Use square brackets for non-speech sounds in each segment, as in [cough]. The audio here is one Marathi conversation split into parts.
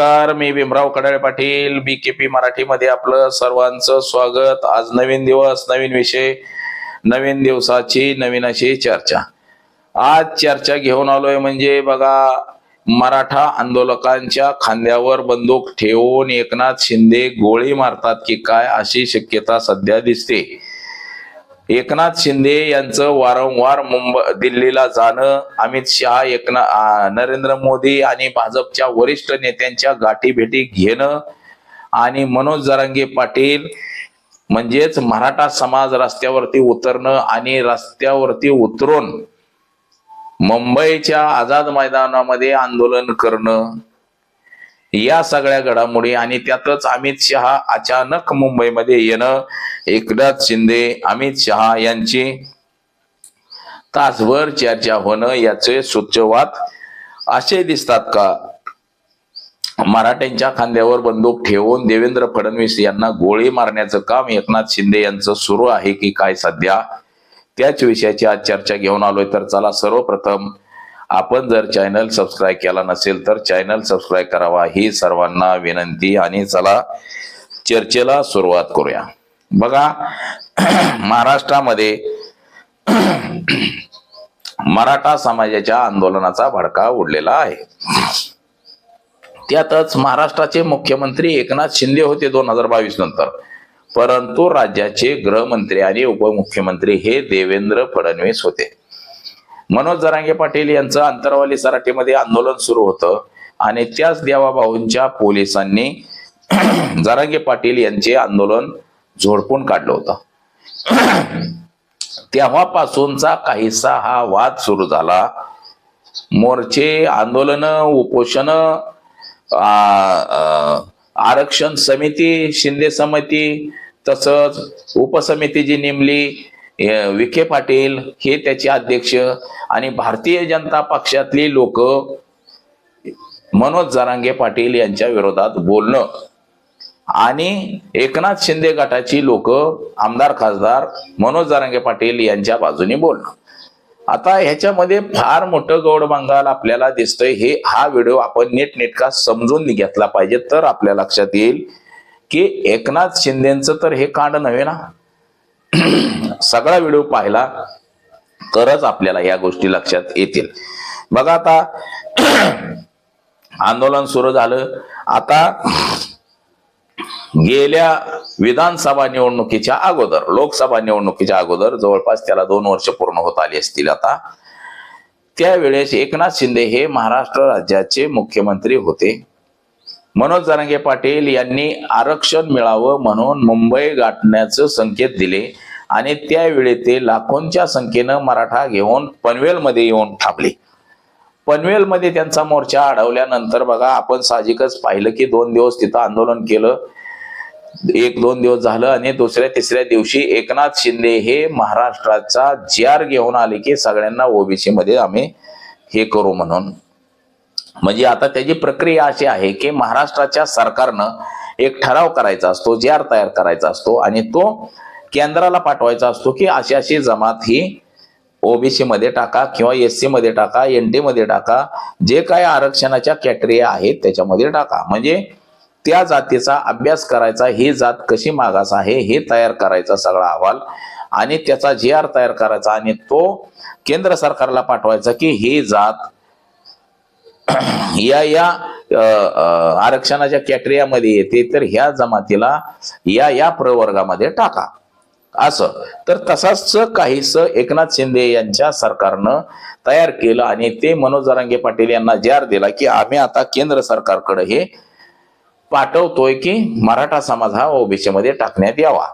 नमस्कार मी भीमराव कडाळे पाटील बी केपी मराठीमध्ये आपलं सर्वांचं स्वागत. आज नवीन दिवस नवीन विषय नवीन दिवसाची नवीन अशी चर्चा. आज चर्चा घेऊन आलोय म्हणजे बघा मराठा आंदोलकांच्या खांद्यावर बंदूक ठेवून एकनाथ शिंदे गोळी मारतात की काय अशी शक्यता सध्या दिसते. एकनाथ शिंदे यांचं वारंवार मुंबई दिल्लीला जाणं अमित शहा एकनाथ नरेंद्र मोदी आणि भाजपच्या वरिष्ठ नेत्यांच्या गाठी भेटी घेणं आणि मनोज जरांगे पाटील म्हणजेच मराठा समाज रस्त्यावरती उतरणं आणि रस्त्यावरती उतरून मुंबईच्या आझाद मैदानामध्ये आंदोलन करणं. या सगळ्या घडामोडी आणि त्यातच अमित शहा अचानक मुंबईमध्ये येणं. एकनाथ शिंदे अमित शहा यांची तासभर चर्चा होणं याचे सूचवात असे दिसतात का? मराठ्यांच्या खांद्यावर बंदूक ठेवून देवेंद्र फडणवीस यांना गोळी मारण्याचं काम एकनाथ शिंदे यांचं सुरू आहे की काय सध्या? त्याच विषयाची आज चर्चा घेऊन आलोय तर चला सर्वप्रथम आपण जर चॅनल सबस्क्राईब केला नसेल तर चॅनल सबस्क्राईब करावा. ही सर्वांना विनंती आणि चला चर्चेला सुरुवात करूया. बघा [clears throat] महाराष्ट्रामध्ये [clears throat] मराठा समाजाच्या आंदोलनाचा भडका उडलेला आहे. त्यातच महाराष्ट्राचे मुख्यमंत्री एकनाथ शिंदे होते दोन हजार बावीस नंतर. परंतु राज्याचे गृहमंत्री आणि उपमुख्यमंत्री हे देवेंद्र फडणवीस होते. मनोज जरांगे पाटील यांचं अंतरवाली सराटीमध्ये आंदोलन सुरू होतं. आणि त्याच देवाभाऊंच्या पोलिसांनी [clears throat] जरांगे पाटील यांचे आंदोलन झोडपून काढलं होतं. [clears throat] तेव्हापासूनचा काहीसा हा वाद सुरू झाला. मोर्चे आंदोलन उपोषण आरक्षण समिती शिंदे समिती तसंच उपसमिती जी नेमली विखे पाटील हे त्याचे अध्यक्ष आणि भारतीय जनता पक्षातली लोक मनोज जरांगे पाटील यांच्या विरोधात बोलणं. आणि एकनाथ शिंदे गटाची लोक आमदार खासदार मनोज जरांगे पाटील यांच्या बाजूने बोलणं. आता ह्याच्यामध्ये फार मोठं गौड बंगाल आपल्याला दिसतंय. हे हा व्हिडिओ आपण नीटनेटका समजून घेतला पाहिजे. तर आपल्या लक्षात येईल की एकनाथ शिंदेचं तर हे कांड नव्हे ना? सगळा व्हिडिओ पाहिला तरच आपल्याला या गोष्टी लक्षात येतील. बघा आता आंदोलन सुरू झालं. आता गेल्या विधानसभा निवडणुकीच्या अगोदर लोकसभा निवडणुकीच्या अगोदर जवळपास त्याला दोन वर्ष पूर्ण होत आली असतील आता त्यावेळेस एकनाथ शिंदे हे महाराष्ट्र राज्याचे मुख्यमंत्री होते. मनोज जरांगे पाटील यांनी आरक्षण मिळावं म्हणून मुंबई गाठण्याचं संकेत दिले आणि त्यावेळी ते लाखोंच्या संख्येनं मराठा घेऊन पनवेलमध्ये येऊन थांबले. पनवेलमध्ये त्यांचा मोर्चा अडवल्यानंतर बघा आपण साहजिकच पाहिलं की दोन दिवस तिथं आंदोलन केलं. एक दोन दिवस झालं आणि दुसऱ्या तिसऱ्या दिवशी एकनाथ शिंदे हे महाराष्ट्राचा जार घेऊन आले की सगळ्यांना ओबीसी मध्ये आम्ही हे करू म्हणून. म्हणजे आता त्याची प्रक्रिया अशी आहे की महाराष्ट्राच्या सरकारनं एक ठराव करायचा असतो जार तयार करायचा असतो आणि तो केंद्राला पाठवायचा असतो की अशी अशी जमात ही ओबीसी मध्ये टाका किंवा एस सी मध्ये टाका एन टी मध्ये टाका जे काय आरक्षणाच्या कॅटेरिया आहेत त्याच्यामध्ये टाका. म्हणजे त्या जातीचा अभ्यास करायचा ही जात कशी मागास आहे हे तयार करायचा सगळा अहवाल आणि त्याचा जी आर तयार करायचा आणि तो केंद्र सरकारला पाठवायचा की ही जात [clears throat] या या आरक्षणाच्या कॅटेरियामध्ये येते तर ह्या जमातीला या या प्रवर्गामध्ये टाका. असं. तर तसाच काहीस एकनाथ शिंदे यांच्या सरकारनं तयार केलं आणि ते मनोज जरांगे पाटील यांना जार दिला की आम्ही आता केंद्र सरकारकडे हे पाठवतोय की मराठा समाज हा ओबीसी मध्ये टाकण्यात यावा.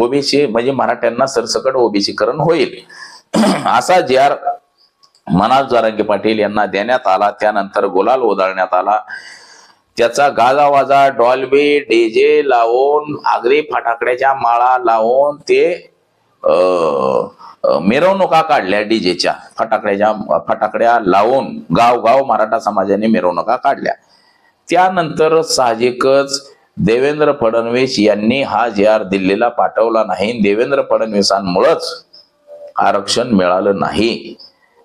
ओबीसी म्हणजे मराठ्यांना सरसकट ओबीसीकरण होईल. [clears throat] असा जी आर मनाज जारंगे पाटील यांना देण्यात आला त्यानंतर गुलाल उधळण्यात आला. त्याचा गाजावाजा डॉल्बी डीजे लावून आगरी फटाकड्याच्या माळा लावून ते मिरवणुका काढल्या डीजेच्या. फटाकड्याच्या फटाकड्या लावून गाव गाव मराठा समाजाने मिरवणुका काढल्या. त्यानंतर साहजिकच देवेंद्र फडणवीस यांनी हा जे आर दिल्लीला पाठवला नाही. देवेंद्र फडणवीसांमुळंच आरक्षण मिळालं नाही.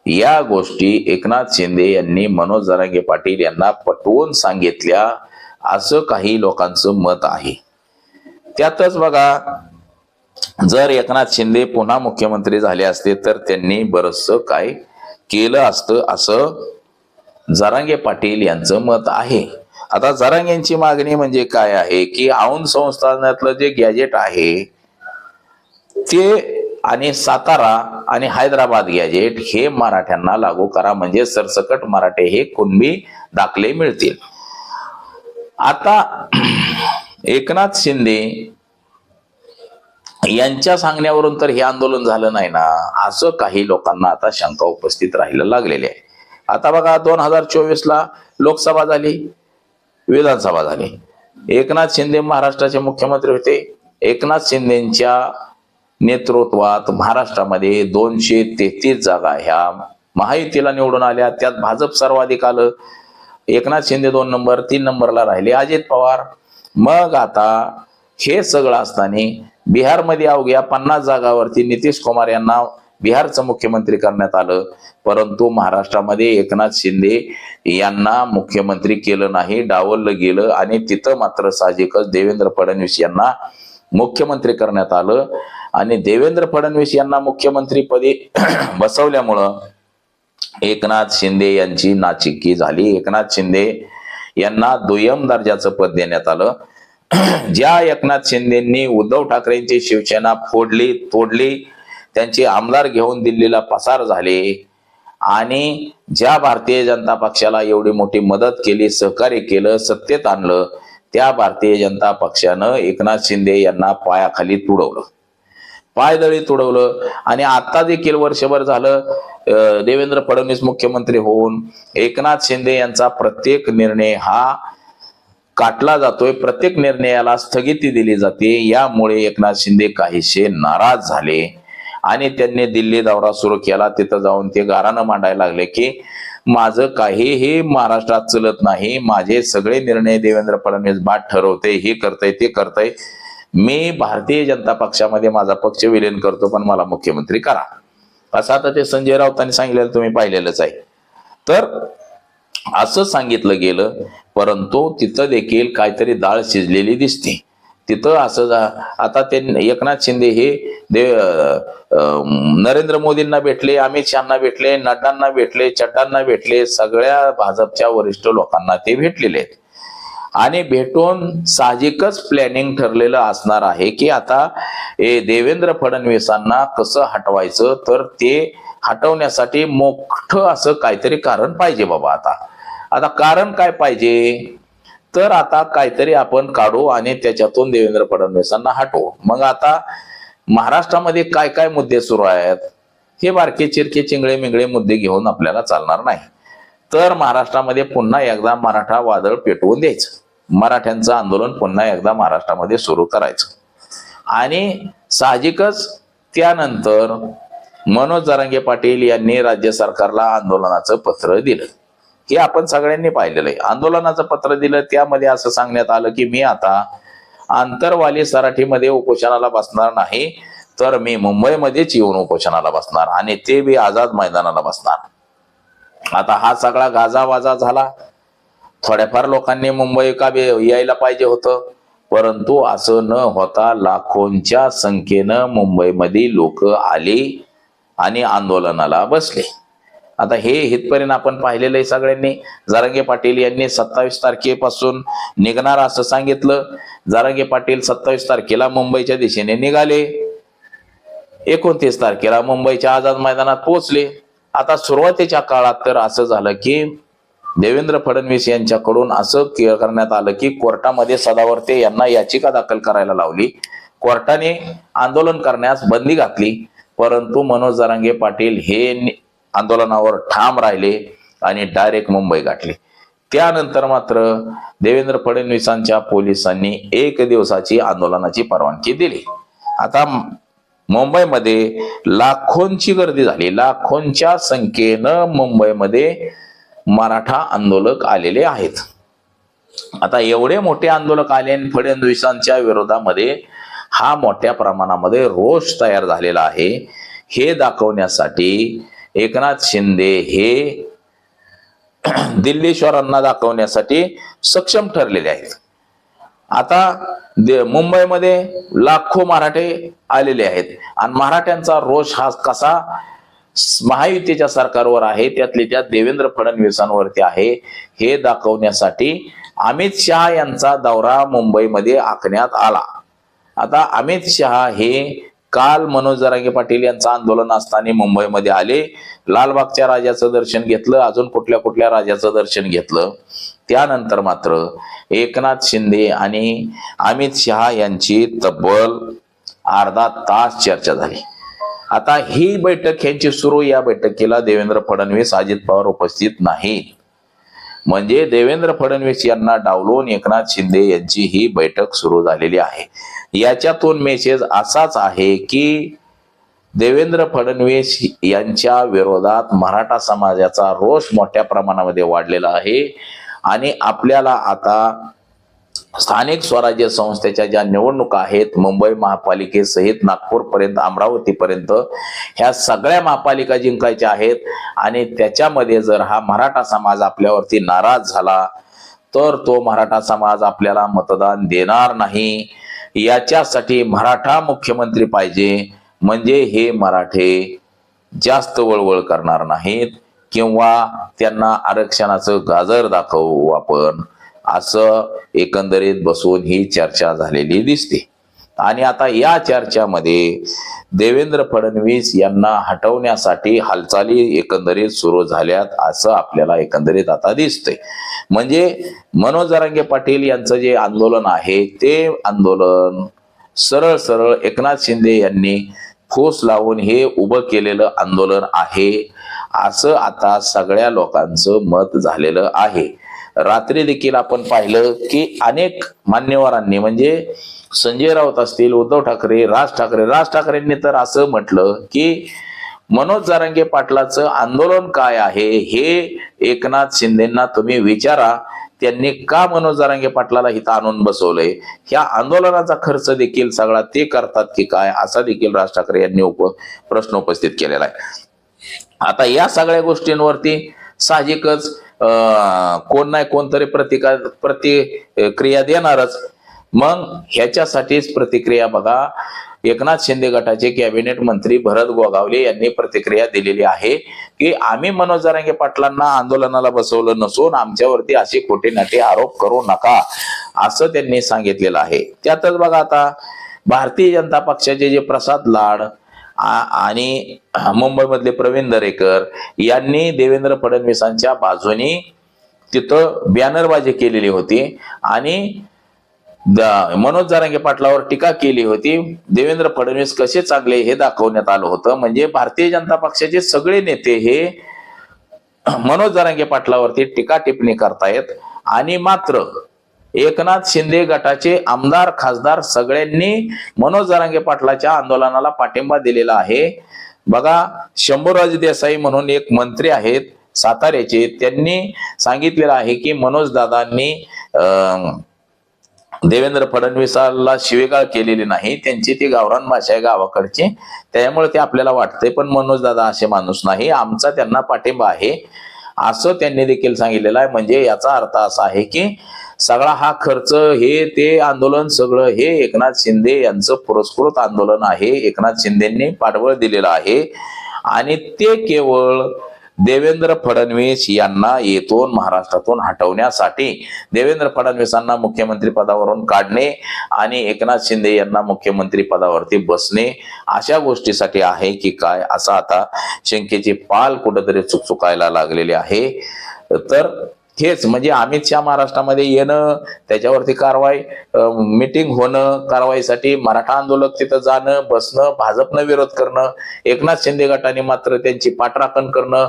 या गोष्टी एकनाथ शिंदे यांनी मनोज जरांगे पाटील यांना पटवून सांगितल्या असं काही लोकांचं मत आहे. त्यातच बघा जर एकनाथ शिंदे पुन्हा मुख्यमंत्री झाले असते तर त्यांनी बरचस काय केलं असतं असं जरांगे पाटील यांचं मत आहे. आता जरांगेंची मागणी म्हणजे काय आहे? की औंध संस्थानातलं जे गॅजेट आहे ते आणि सातारा आणि हैदराबाद गॅजेट हे मराठ्यांना लागू करा. म्हणजे सरसकट मराठे हे कुणबी दाखले मिळतील. आता [clears throat] एकनाथ शिंदे यांच्या सांगण्यावरून तर हे आंदोलन झालं नाही ना. असं काही लोकांना आता शंका उपस्थित राहायला लागलेली आहे. आता बघा दोन हजार चोवीस ला लोकसभा झाली विधानसभा झाली. एकनाथ शिंदे महाराष्ट्राचे मुख्यमंत्री होते. एकनाथ शिंदेच्या नेतृत्वात महाराष्ट्रामध्ये दोनशे तेहतीस जागा ह्या महायुतीला निवडून आल्या. त्यात भाजप सर्वाधिक आलं. एकनाथ शिंदे दोन नंबर तीन नंबरला राहिले. अजित पवार. मग आता हे सगळं असताना बिहारमध्ये अवघ्या पन्नास जागावरती नितीश कुमार यांना बिहारचं मुख्यमंत्री करण्यात आलं. परंतु महाराष्ट्रामध्ये एकनाथ शिंदे यांना मुख्यमंत्री केलं नाही. डावललं गेलं आणि तिथं मात्र साहजिकच देवेंद्र फडणवीस यांना मुख्यमंत्री करण्यात आलं. आणि देवेंद्र फडणवीस यांना मुख्यमंत्रीपदी [clears throat] बसवल्यामुळं एकनाथ शिंदे यांची नाचिक्की झाली. एकनाथ शिंदे यांना दुय्यम दर्जाचं पद देण्यात आलं. [clears throat] ज्या एकनाथ शिंदेंनी उद्धव ठाकरेंची शिवसेना फोडली तोडली त्यांचे आमदार घेऊन दिल्लीला पसार झाले आणि ज्या भारतीय जनता पक्षाला एवढी मोठी मदत केली सहकार्य केलं सत्तेत आणलं त्या भारतीय जनता पक्षानं एकनाथ शिंदे यांना पायाखाली तुडवलं. पायदळी तुडवलं. आणि आता देखील वर्षभर झालं देवेंद्र फडणवीस मुख्यमंत्री होऊन एकनाथ शिंदे यांचा प्रत्येक निर्णय हा काटला जातोय. प्रत्येक निर्णयाला स्थगिती दिली जाते. यामुळे एकनाथ शिंदे काहीसे नाराज झाले. आणि त्यांनी दिल्ली दौरा सुरू केला. तिथं जाऊन ते गारानं मांडायला लागले की माझं काही हे महाराष्ट्रात चलत नाही माझे सगळे निर्णय देवेंद्र फडणवीस बाद ठरवते हे करतय ते करतय. मी भारतीय जनता पक्षामध्ये माझा पक्ष विलीन करतो पण मला मुख्यमंत्री करा. असं आता ते संजय राऊतांनी सांगितलेलं तुम्ही पाहिलेलंच आहे. तर असं सांगितलं गेलं परंतु तिथं देखील काहीतरी डाळ शिजलेली दिसते. तिथं असं जा- आता ते एकनाथ शिंदे हे दे नरेंद्र मोदींना भेटले अमित शहाना भेटले नड्डांना भेटले चड्डांना भेटले सगळ्या भाजपच्या वरिष्ठ लोकांना ते भेटलेले आहेत. आणि भेटून साहजिकच प्लॅनिंग ठरलेलं असणार आहे की आता हे देवेंद्र फडणवीसांना कसं हटवायचं तर ते हटवण्यासाठी मोठं असं काहीतरी कारण पाहिजे बाबा आता. आता कारण काय पाहिजे? तर आता काहीतरी आपण काढू आणि त्याच्यातून देवेंद्र फडणवीसांना हटवू. मग आता महाराष्ट्रामध्ये काय काय मुद्दे सुरू आहेत हे बारके चिरके चिंगळे मिंगळे मुद्दे घेऊन आपल्याला चालणार नाही. तर महाराष्ट्रामध्ये पुन्हा एकदा मराठा वादळ पेटवून द्यायचं. मराठ्यांचं आंदोलन पुन्हा एकदा महाराष्ट्रामध्ये सुरू करायचं. आणि साहजिकच त्यानंतर मनोज जरांगे पाटील यांनी राज्य सरकारला आंदोलनाचं पत्र दिलं. हे आपण सगळ्यांनी पाहिलेलं आहे. आंदोलनाचं पत्र दिलं त्यामध्ये असं सांगण्यात आलं की मी आता आंतरवाली सराठीमध्ये उपोषणाला बसणार नाही तर मी मुंबईमध्येच येऊन उपोषणाला बसणार आणि ते बी आझाद मैदानाला बसणार. आता हा सगळा गाजावाजा झाला. थोड्याफार लोकांनी मुंबई का यायला पाहिजे होतं परंतु असं न होता लाखोंच्या संख्येनं मुंबईमध्ये लोक आले आणि आंदोलनाला बसले. आता हे हितपर्यंत आपण पाहिलेलं आहे सगळ्यांनी. जारंगे पाटील यांनी सत्तावीस तारखेपासून निघणार असं सांगितलं. जारंगे पाटील सत्तावीस तारखेला मुंबईच्या दिशेने निघाले. एकोणतीस तारखेला मुंबईच्या आझाद मैदानात पोहोचले. आता सुरुवातीच्या काळात तर असं झालं की देवेंद्र फडणवीस यांच्याकडून असं के- करण्यात आलं की कोर्टामध्ये सदावर्ते यांना याचिका दाखल करायला लावली. कोर्टाने आंदोलन करण्यास बंदी घातली. परंतु मनोज जरांगे पाटील हे आंदोलनावर ठाम राहिले आणि डायरेक्ट मुंबई गाठले. त्यानंतर मात्र देवेंद्र फडणवीसांच्या पोलिसांनी एक दिवसाची आंदोलनाची परवानगी दिली. आता मुंबईमध्ये लाखोंची गर्दी झाली. लाखोंच्या संख्येनं मुंबईमध्ये मराठा आंदोलक आलेले आहेत. आता एवढे मोठे आंदोलक आले आणि फडणवीसांच्या विरोधामध्ये हा मोठ्या प्रमाणामध्ये रोष तयार झालेला आहे. हे दाखवण्यासाठी एकनाथ शिंदे हे दिल्लीश्वरांना दाखवण्यासाठी सक्षम ठरलेले आहेत. आता मुंबईमध्ये लाखो मराठे आलेले आहेत. आणि मराठ्यांचा रोष हा कसा महायुतीच्या सरकारवर आहे त्यातले त्यात देवेंद्र फडणवीसांवरती आहे हे दाखवण्यासाठी अमित शहा यांचा दौरा मुंबईमध्ये आखण्यात आला. आता अमित शहा हे काल मनोज जरांगे पाटील यांचं आंदोलन असताना मुंबईमध्ये आले. लालबागच्या राजाचं दर्शन घेतलं अजून कुठल्या कुठल्या राजाचं दर्शन घेतलं? त्यानंतर मात्र एकनाथ शिंदे आणि अमित शहा यांची तब्बल अर्धा तास चर्चा झाली. आता ही बैठक यांची सुरू या बैठकीला देवेंद्र फडणवीस अजित पवार उपस्थित नाही म्हणजे देवेंद्र फडणवीस यांना डावलून एकनाथ शिंदे यांची ही बैठक सुरू झालेली आहे. याच्यातून मेसेज असाच आहे की देवेंद्र फडणवीस यांच्या विरोधात मराठा समाजाचा रोष मोठ्या प्रमाणामध्ये वाढलेला आहे. आणि आपल्याला आता स्थानिक स्वराज्य संस्थेच्या ज्या निवडणुका आहेत मुंबई महापालिकेसहित नागपूरपर्यंत अमरावतीपर्यंत ह्या सगळ्या महापालिका जिंकायच्या आहेत आणि त्याच्यामध्ये जर हा मराठा समाज आपल्यावरती नाराज झाला तर तो मराठा समाज आपल्याला मतदान देणार नाही. याच्यासाठी मराठा मुख्यमंत्री पाहिजे म्हणजे हे मराठे जास्त वळवळ करणार नाहीत किंवा त्यांना आरक्षणाचं गाजर दाखवू आपण. असं एकंदरीत बसून ही चर्चा झालेली दिसते. आणि आता या चर्चामध्ये देवेंद्र फडणवीस यांना हटवण्यासाठी हालचाली एकंदरीत सुरू झाल्यात असं आपल्याला एकंदरीत आता दिसतंय. म्हणजे मनोज जरांगे पाटील यांचं जे आंदोलन आहे ते आंदोलन सरळ सरळ एकनाथ शिंदे यांनी फूस लावून हे उभं केलेलं आंदोलन आहे असं आता सगळ्या लोकांचं मत झालेलं आहे. रात्री देखील आपण पाहिलं की अनेक मान्यवरांनी म्हणजे संजय राऊत असतील उद्धव ठाकरे राज ठाकरे राज ठाकरेंनी तर असं म्हटलं की मनोज जारांगे पाटलाचं आंदोलन काय आहे हे एकनाथ शिंदेना तुम्ही विचारा. त्यांनी का मनोज जारांगे पाटलाला इथं आणून बसवलंय? ह्या आंदोलनाचा खर्च देखील सगळा ते करतात की काय? असा देखील राज ठाकरे यांनी उप प्रश्न उपस्थित केलेला आहे. आता या सगळ्या गोष्टींवरती साहजिकच कोण नाही कोणतरी प्रतिका प्रतिक्रिया देणारच. मग ह्याच्यासाठीच प्रतिक्रिया बघा. एकनाथ शिंदे गटाचे कॅबिनेट मंत्री भरत गोगावले यांनी प्रतिक्रिया दिलेली आहे की आम्ही मनोज जरांगे पाटलांना आंदोलनाला बसवलं नसून आमच्यावरती असे खोटे नाटे आरोप करू नका असं त्यांनी सांगितलेलं आहे. त्यातच बघा आता भारतीय जनता पक्षाचे जे प्रसाद लाड आणि मुंबईमधले प्रवीण दरेकर यांनी देवेंद्र फडणवीसांच्या बाजूनी तिथं बॅनरबाजी केलेली होती आणि द- मनोज जारांगे पाटलावर टीका केली होती देवेंद्र फडणवीस कसे चांगले हे दाखवण्यात आलं होतं म्हणजे भारतीय जनता पक्षाचे सगळे नेते हे मनोज जारांगे पाटलावरती टीका टिप्पणी करतायत आणि मात्र एकनाथ शिंदे गटाचे आमदार खासदार सगळ्यांनी मनोज जरांगे पाटलाच्या आंदोलनाला पाठिंबा दिलेला आहे. बघा शंभूराज देसाई म्हणून एक मंत्री आहेत साताऱ्याचे. त्यांनी सांगितलेलं आहे की मनोज दादांनी अं, देवेंद्र फडणवीसाला शिवेगाळ केलेली नाही. त्यांची ती गावरान भाषा आहे गावाकडची. त्यामुळे ते आपल्याला वाटते पण मनोज दादा असे माणूस नाही. आमचा त्यांना पाठिंबा आहे. असं त्यांनी देखील सांगितलेलं आहे. म्हणजे याचा अर्थ असा आहे की सगळा हा खर्च हे ते आंदोलन सगळं हे एकनाथ शिंदे यांचं पुरस्कृत आंदोलन आहे. एकनाथ शिंदेंनी पाठबळ दिलेलं आहे. आणि ते केवळ देवेंद्र फडणवीस यांना येथून महाराष्ट्रातून हटवण्यासाठी देवेंद्र फडणवीसांना मुख्यमंत्री पदावरून काढणे आणि एकनाथ शिंदे यांना मुख्यमंत्री पदावरती बसणे अशा गोष्टीसाठी आहे की काय असं आता शंकेची पाल कुठेतरी चुकचुकायला लागलेली आहे. तर हेच म्हणजे अमित शहा महाराष्ट्रामध्ये येणं त्याच्यावरती कारवाई मिटिंग होणं कारवाईसाठी मराठा आंदोलक तिथं जाणं बसणं भाजपनं विरोध करणं एकनाथ शिंदे गटाने मात्र त्यांची पाठराखण करणं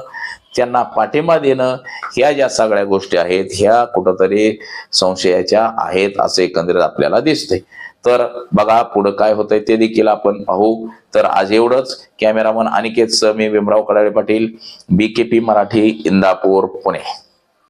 त्यांना पाठिंबा देणं ह्या ज्या सगळ्या गोष्टी आहेत ह्या कुठंतरी संशयाच्या आहेत असं एकंदरीत आपल्याला दिसतंय. तर बघा पुढं काय होतंय ते देखील आपण पाहू. तर आज एवढंच. कॅमेरामन अनिकेत मी भीमराव कडाळे पाटील पी मराठी इंदापूर पुणे.